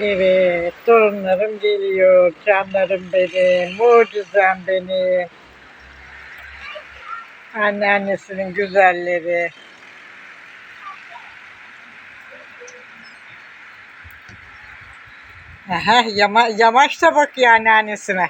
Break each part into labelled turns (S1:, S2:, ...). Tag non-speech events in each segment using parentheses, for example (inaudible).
S1: Evet, torunlarım geliyor, canlarım benim, mucizem benim. Anneannesinin güzelleri. Aha, yama, yamaç da bakıyor anneannesine.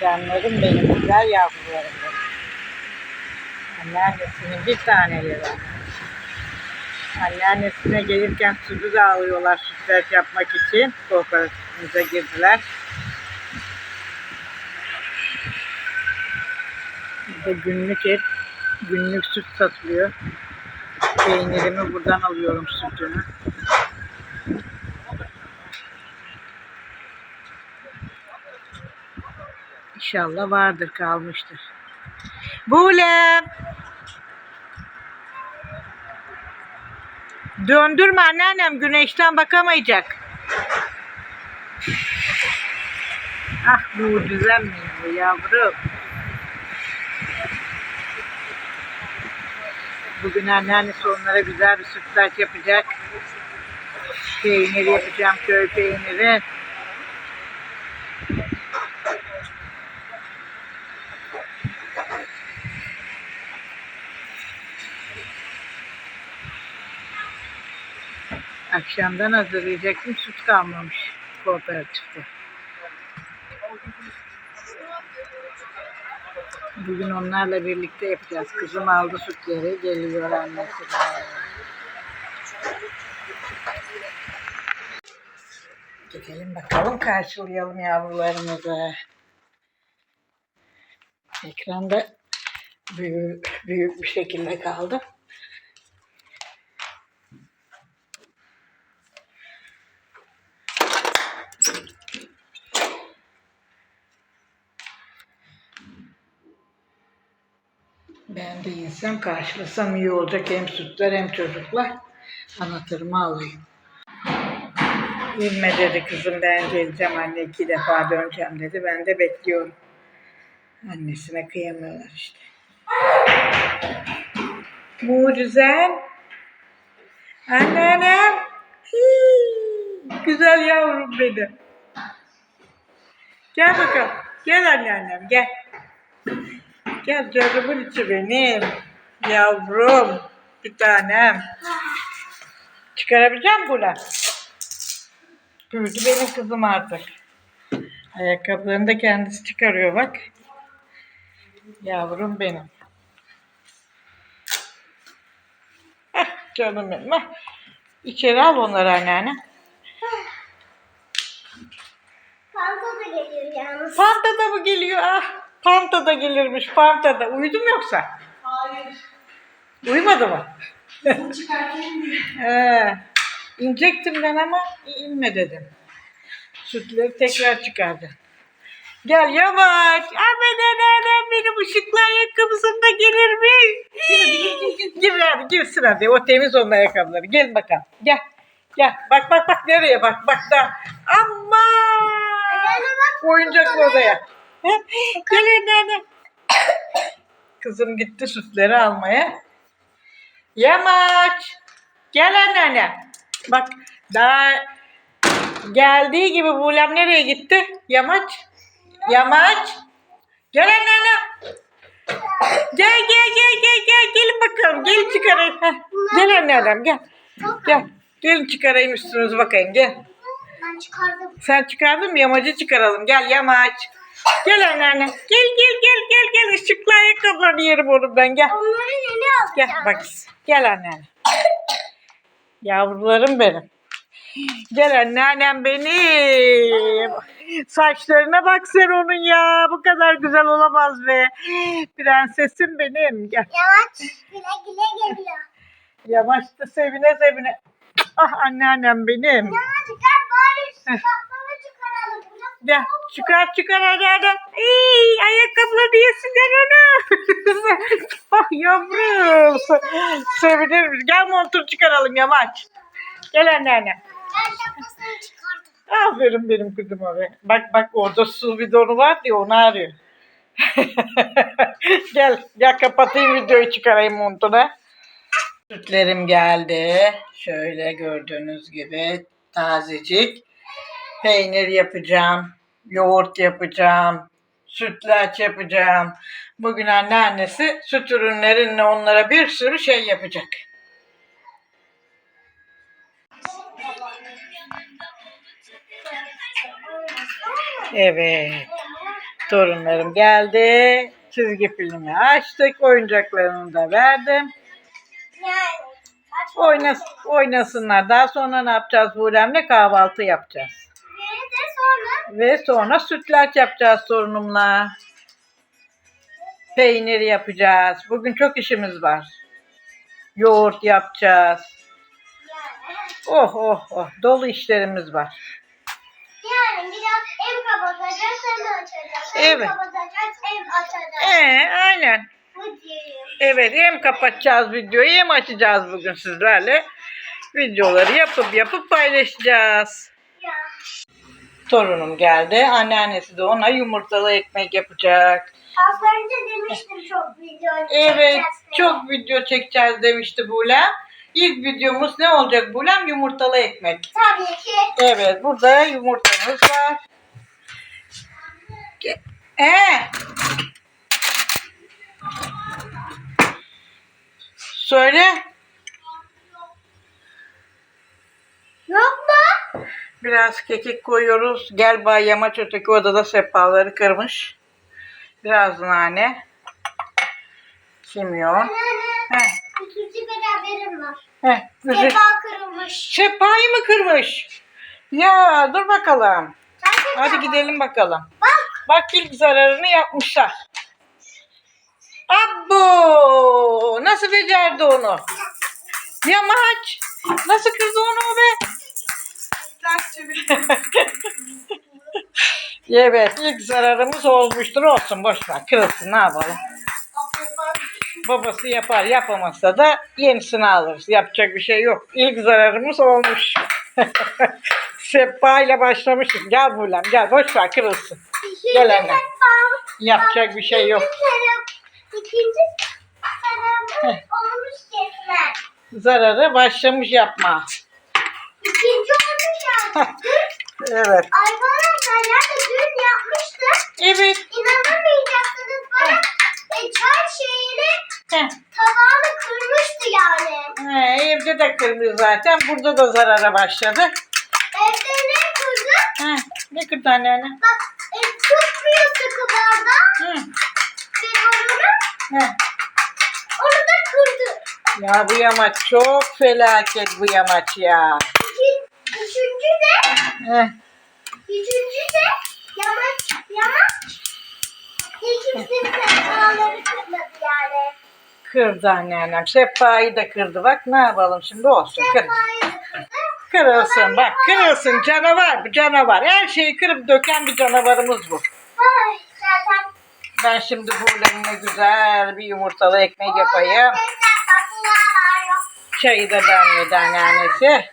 S1: Canlarım benim, güzel yavrularım benim. Anneannesinin bir taneleri var. Anneannesine gelirken sütü de alıyorlar sütlaç yapmak için. Kooperatifimize girdiler. Burada günlük hep günlük süt satılıyor. Peynirimi buradan alıyorum sütünü. İnşallah vardır kalmıştır. Bulem. Döndürme anneannem güneşten bakamayacak. Ah bu düzenmiyor yavrum. Bugün anneannesi onlara güzel bir sütlaç yapacak. Peynir yapacağım köy peyniri. Akşamdan hazırlayacaktım. Süt kalmamış kooperatifte. Bugün onlarla birlikte yapacağız. Kızım aldı sütleri. Geliyor annesi. de. Gidelim bakalım karşılayalım yavrularımızı. Ekranda büyük, büyük bir şekilde kaldı. Ben de insan karşılasam iyi olacak. Hem sütler hem çocuklar. Anahtarımı alayım. İnme dedi kızım ben geleceğim anne iki defa döneceğim dedi. Ben de bekliyorum. Annesine kıyamıyorlar işte. Mucizem. Anneannem. Hii, Güzel yavrum benim. Gel bakalım. Gel anneannem gel. Gel canımın içi benim. Yavrum. Bir tanem. Çıkarabilecek misin bunu? Büyüdü benim kızım artık. Ayakkabılarını da kendisi çıkarıyor bak. Yavrum benim. Heh, canım benim. Heh. İçeri al onları anneanne.
S2: Fanta da geliyor yalnız.
S1: Panta da mı geliyor? Ah, Panta da gelirmiş. Panta da. Uyudun mu yoksa?
S2: Hayır.
S1: Uyumadı mı?
S2: Çıkartayım mı?
S1: Ee, inecektim ben ama inme dedim. Sütleri tekrar çıkardı. Gel yavaş. Aman anam benim ışıklı ayakkabısında gelir mi? (laughs) Gir hadi girsin hadi. O temiz onun ayakkabıları. Gel bakalım. Gel. Gel. Bak bak bak nereye bak. Bak da. Aman. Oyuncaklı odaya. He? Gel anne. Kızım gitti sütleri almaya. Yamaç. Gel anneanne. Bak daha geldiği gibi Bulem nereye gitti? Yamaç. Yamaç. Gel anneanne. Gel gel gel gel gel. Gelin bakalım. Gelin çıkarayım. Heh. Gel anneannem gel. Gel. Gelin çıkarayım üstünüzü bakayım gel.
S2: Ben çıkardım.
S1: Sen çıkardın mı? Yamacı çıkaralım. Gel yamaç. Gel anneanne. Gel gel gel gel gel. Işıklı ayakkabılarını yerim onu ben gel.
S2: Onları yeni
S1: Gel
S2: alacağım.
S1: bak. Gel anneanne. Yavrularım benim. Gel anneannem benim. Saçlarına bak sen onun ya. Bu kadar güzel olamaz be. Prensesim benim. Gel.
S2: Yavaş güle güle geliyor.
S1: Yavaş da sevine sevine. Ah anneannem benim.
S2: Yavaş çıkar bari
S1: Gel çıkar çıkar anneannem. Ey, ayakkabıları yesinler onu. (laughs) ah yavrum. Se- Sevinir misin? Gel montunu çıkaralım yamaç. Gel anneanne.
S2: Ben şapkasını çıkardım.
S1: Aferin benim kızıma be. Bak bak orada su bidonu var diye onu arıyor. (laughs) gel gel kapatayım videoyu çıkarayım montuna. Sütlerim geldi. Şöyle gördüğünüz gibi tazecik. Peynir yapacağım. Yoğurt yapacağım. Sütlaç yapacağım. Bugün anneannesi süt ürünlerinle onlara bir sürü şey yapacak. Evet. Torunlarım geldi. Çizgi filmi açtık. Oyuncaklarını da verdim. Oynas oynasınlar. Daha sonra ne yapacağız Buğrem'le? Kahvaltı yapacağız.
S2: Ve sonra
S1: sütlaç yapacağız sorunumla. Peynir yapacağız. Bugün çok işimiz var. Yoğurt yapacağız. Oh oh oh. Dolu işlerimiz var.
S2: Yani biraz ev kapatacağız, sen açacağız. Ev
S1: Evet.
S2: kapatacağız, ev açacağız.
S1: Ee, aynen. Evet hem kapatacağız videoyu hem açacağız bugün sizlerle. Videoları yapıp yapıp paylaşacağız. Torunum geldi. Anneannesi de ona yumurtalı ekmek yapacak.
S2: Az önce demiştim çok video
S1: Evet,
S2: çekeceğiz diye.
S1: çok video çekeceğiz demişti Bulem. İlk videomuz ne olacak Bulem? Yumurtalı ekmek.
S2: Tabii ki.
S1: Evet, burada yumurtamız var. Ee. Söyle.
S2: Yok mu?
S1: Biraz kekik koyuyoruz. Gel bay yamaç öteki odada sehpaları kırmış. Biraz nane. Kimyon.
S2: Anne,
S1: Heh,
S2: ikinci bir haberim var.
S1: heh. Üzü-
S2: Sefa kırılmış.
S1: Sehpayı mı kırmış? Ya dur bakalım. Hadi gidelim bakalım.
S2: Bak.
S1: Bak ilk zararını yapmışlar. Abo! Nasıl becerdi onu? Yamaç! Nasıl kırdı onu o be? Evet (laughs) ilk zararımız olmuştur olsun boş ver kırılsın ne yapalım. Babası yapar yapamazsa da yenisini alırız. Yapacak bir şey yok. İlk zararımız olmuş. (laughs) Sehpa ile başlamıştık. Gel Bulem gel boş ver kırılsın.
S2: İkinci
S1: Gel anne. Yapacak bir şey yok.
S2: İkinci senemde olmuş kesmen.
S1: Zararı başlamış yapma.
S2: İkinci olmuş yani. (laughs) Dün
S1: Evet.
S2: arkadaşlar nerede dün yapmıştım.
S1: Evet.
S2: İnanamayacaksınız bana. E, çay şeyini
S1: Heh.
S2: tabağını kırmıştı yani.
S1: He, evde de kırmıyor zaten. Burada da zarara başladı.
S2: Evde ne kırdı?
S1: He, ne kırdı anneanne?
S2: Bak e, tutmuyor sıkı bardağı.
S1: Hı.
S2: Bir onu,
S1: He.
S2: onu da kırdı.
S1: Ya bu yamaç çok felaket bu yamaç ya.
S2: Üçüncü de
S1: Heh.
S2: Üçüncü de yamaç, yamaç. Hiç kimsenin sehpaları kırmadı yani.
S1: Kırdı anneannem. Sehpayı da kırdı. Bak ne yapalım şimdi olsun. Kır. Kırılsın bak kırılsın canavar bu canavar. Her şeyi kırıp döken bir canavarımız bu.
S2: Ay, zaten.
S1: Ben şimdi buğulemine güzel bir yumurtalı ekmek yapayım. Çayı da demledi anneannesi.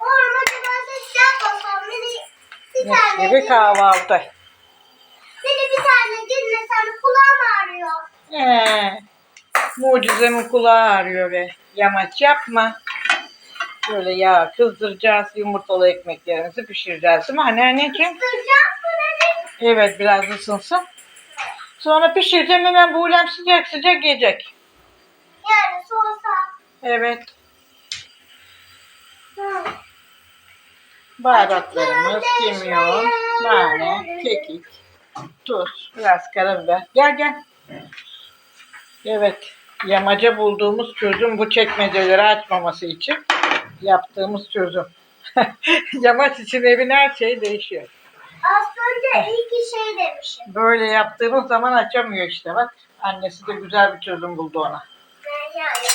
S2: Oğlum acaba ses yapmasam beni bir
S1: Mis
S2: tane
S1: gibi kahvaltı.
S2: Beni bir tane dinlesem kulağım ağrıyor.
S1: Ee, mucizemin kulağı ağrıyor be. Yamaç yapma. Böyle yağ kızdıracağız. Yumurtalı ekmeklerimizi pişireceğiz değil mi anneanneciğim?
S2: Kıracağım mı dedim.
S1: Evet biraz ısınsın. Sonra pişireceğim hemen buğulem sıcak sıcak yiyecek.
S2: Yani soğusa.
S1: Evet.
S2: Hı.
S1: Baharatlarımız, kimyon, nane, kekik, tuz, biraz karabiber. Gel gel. Evet. Yamaca bulduğumuz çözüm bu çekmeceleri açmaması için yaptığımız çözüm. (laughs) Yamaç için evin her şeyi değişiyor.
S2: Az önce iyi ki şey demişim.
S1: Böyle yaptığımız zaman açamıyor işte bak. Annesi de güzel bir çözüm buldu ona.
S2: Yani.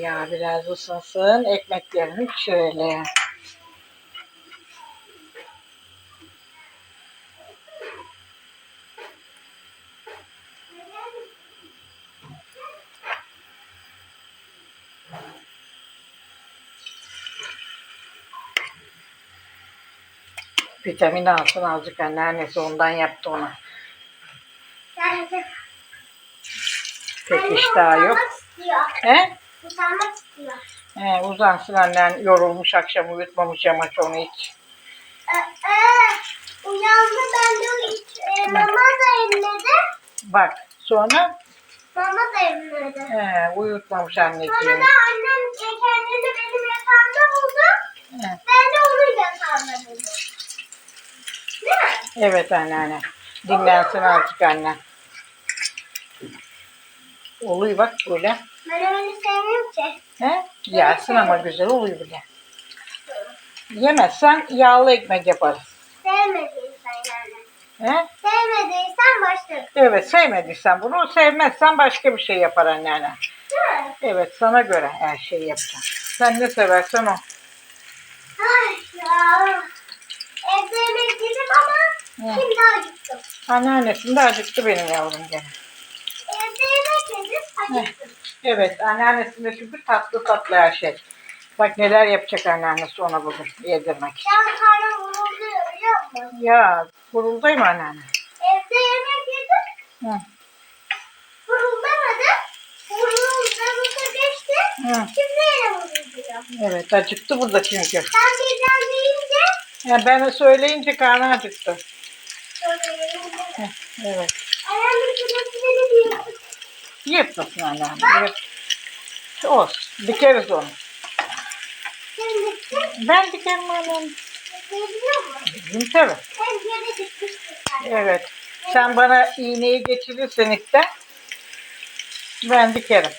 S1: Ya biraz ısınsın. Ekmeklerini şöyle. Vitamin alsın azıcık anneannesi ondan yaptı ona. Pek
S2: anne
S1: iştahı yok. He?
S2: Utanmak istiyor.
S1: He, uzansın annen yorulmuş akşam uyutmamış yamaç onu hiç.
S2: Ee, ee, uyandı ben de hiç, e, mama da emledi.
S1: Bak sonra
S2: Mama da emledi.
S1: he, uyutmamış
S2: Sonra
S1: anneciğim.
S2: da annem e, kendini benim yatağımda buldu.
S1: He,
S2: Ben de onun yatağında buldum. Değil mi?
S1: Evet anneanne. Dinlensin azıcık anne. Oluyor bak böyle.
S2: Menemeni sevmiyorum ki.
S1: He? Yersin ama güzel oluyor bile. Yemezsen yağlı ekmek yaparız.
S2: Sevmediysen yani.
S1: He?
S2: Sevmediysen başlarım.
S1: Evet sevmediysen bunu sevmezsen başka bir şey yapar anneanne.
S2: Değil mi?
S1: Evet sana göre her şeyi yapacağım. Sen ne seversen o.
S2: Ay ya. Evde yemek yedim ama şimdi acıktım.
S1: Anneannesinde acıktı benim yavrum gene.
S2: Evde yemek yedim acıktım.
S1: Evet anneannesinde çünkü tatlı tatlı her şey. Bak neler yapacak anneannesi ona bugün yedirmek için.
S2: Can karnım vuruluyor biliyor musun?
S1: Ya guruldayım anneanne.
S2: Evde yemek yedim.
S1: Hı.
S2: Vuruldamadı. Vuruldamısı geçti.
S1: Hı.
S2: Şimdi yine vuruluyor.
S1: Evet acıktı burada çünkü.
S2: Sen birden deyince
S1: Ya ben söyleyince karnı acıktı. Heh, Evet.
S2: Ayağımın kırmızı diyor.
S1: Yırtmasın anneanne. Evet. Olsun. Dikeriz onu. Ben dikerim annem. Bizim tabii. Evet. Sen bana iğneyi geçirirsen işte ben dikerim.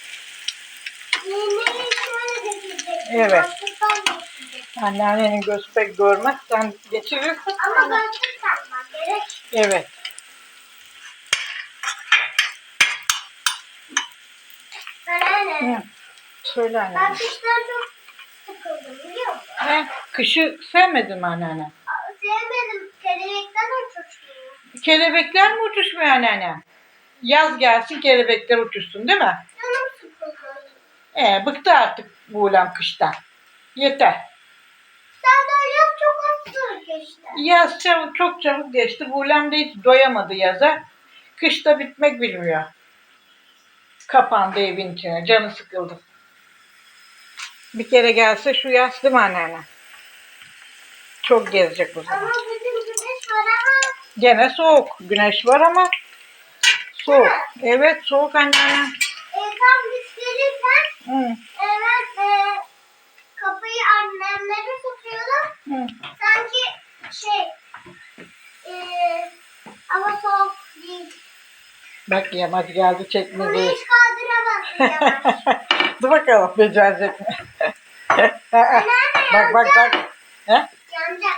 S1: Evet. Anneannenin göz pek görmez. Sen geçirirsin.
S2: Ama takmak gerek.
S1: Evet.
S2: Anneanne.
S1: Hı. Söyle
S2: Ben
S1: anneanne.
S2: kıştan çok sıkıldım biliyor musun?
S1: He, kışı sevmedin mi anneanne?
S2: Aa, Sevmedim. Kelebekten uçuşmuyor.
S1: Kelebekler mi uçuşmuyor anneanne? Yaz gelsin kelebekler uçuşsun değil mi?
S2: Canım sıkıldı.
S1: Ee, bıktı artık bu ulan kıştan. Yeter.
S2: Senden yaz çok hızlı geçti.
S1: Yaz çabuk, çok çabuk geçti. Bu ulan da hiç doyamadı yaza. Kışta bitmek bilmiyor. Kapandı evin içine. Canı sıkıldı. Bir kere gelse şu yaz değil mi anneanne? Çok gezecek bu
S2: Ama
S1: zaman.
S2: bugün güneş var ama
S1: Gene soğuk. Güneş var ama soğuk. Evet soğuk anneanne.
S2: e, tam biz gelirken
S1: Hı,
S2: e, ben e, kapıyı annemlere tutuyordum.
S1: hı.
S2: Sanki şey e, ama soğuk değil.
S1: Bak yamaç geldi
S2: Bunu
S1: çekmedi.
S2: hiç kaldıramazsın yavaş. (laughs)
S1: Dur bakalım becerecek mi? (laughs) bak bak bak. He?
S2: Yanacak.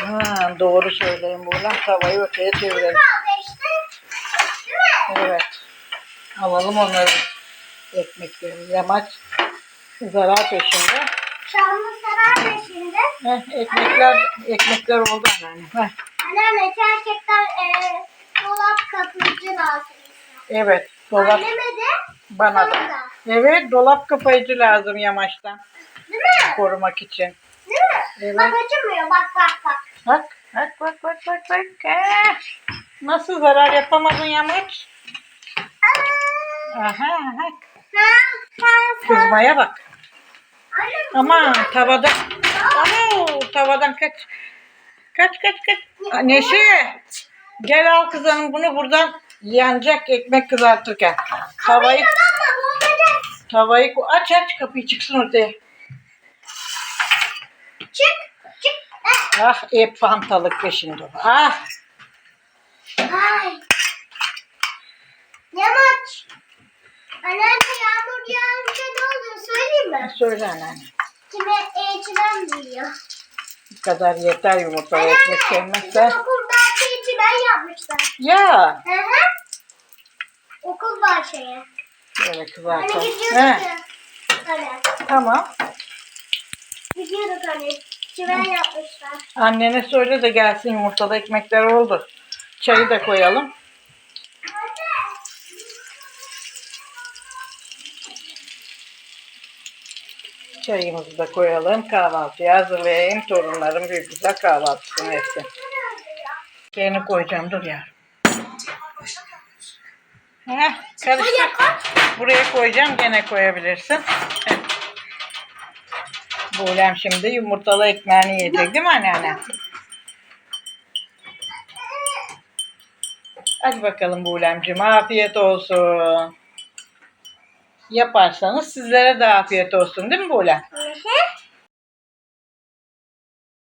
S1: Ha, doğru söyleyeyim buradan tavayı öteye çevirelim. Evet. Alalım onları. Ekmekleri. Yamaç zarar peşinde.
S2: Şanlı sarar peşinde.
S1: Heh, ekmekler ekmekler oldu anneanne. Heh,
S2: Anneanne gerçekten e.
S1: evet. Dolap
S2: Anneme de
S1: bana da.
S2: da.
S1: Evet dolap kapayıcı lazım yamaçtan.
S2: Değil mi?
S1: Korumak için.
S2: Değil mi?
S1: Evet.
S2: Bak acımıyor bak bak bak.
S1: Bak bak bak bak bak bak. Eh, Nasıl zarar yapamadın yamaç? Aha, aha. Kızmaya bak.
S2: Anne,
S1: Ama tavada. Ama tavadan kaç. Kaç kaç kaç. Neşe. Gel al kızanım bunu buradan yanacak ekmek kızartırken. Tavayı tavayı aç aç kapıyı çıksın ortaya.
S2: Çık çık.
S1: Ah hep fantalık peşinde. Ah
S2: Ay. Yamaç. Anneanne yağmur yağınca ne oluyor söyleyeyim mi?
S1: söyle anneanne.
S2: Kime elçilen büyüyor.
S1: Bu kadar yeter yumurta ekmek sevmezse.
S2: Bizim okulda elçilen yapmışlar.
S1: Ya.
S2: Hı hı. Okul var şeye.
S1: Böyle
S2: Hani
S1: kızartalım.
S2: gidiyorduk
S1: He,
S2: ya. Hani
S1: tamam.
S2: gidiyorduk hani. Çimen yapmışlar.
S1: Annene söyle de gelsin yumurtalı ekmekler oldu. Çayı da koyalım. Çayımızı da koyalım. Kahvaltıya hazırlayayım. Torunlarım bir güzel kahvaltısını etsin. Yeni koyacağım. Dur ya. Heh. Buraya koyacağım. Gene koyabilirsin. Buğlem şimdi yumurtalı ekmeğini yiyecek değil mi anneanne? Hadi bakalım Buğlemciğim. Afiyet olsun. Yaparsanız sizlere de afiyet olsun değil mi Buğlem?
S2: Hı hı.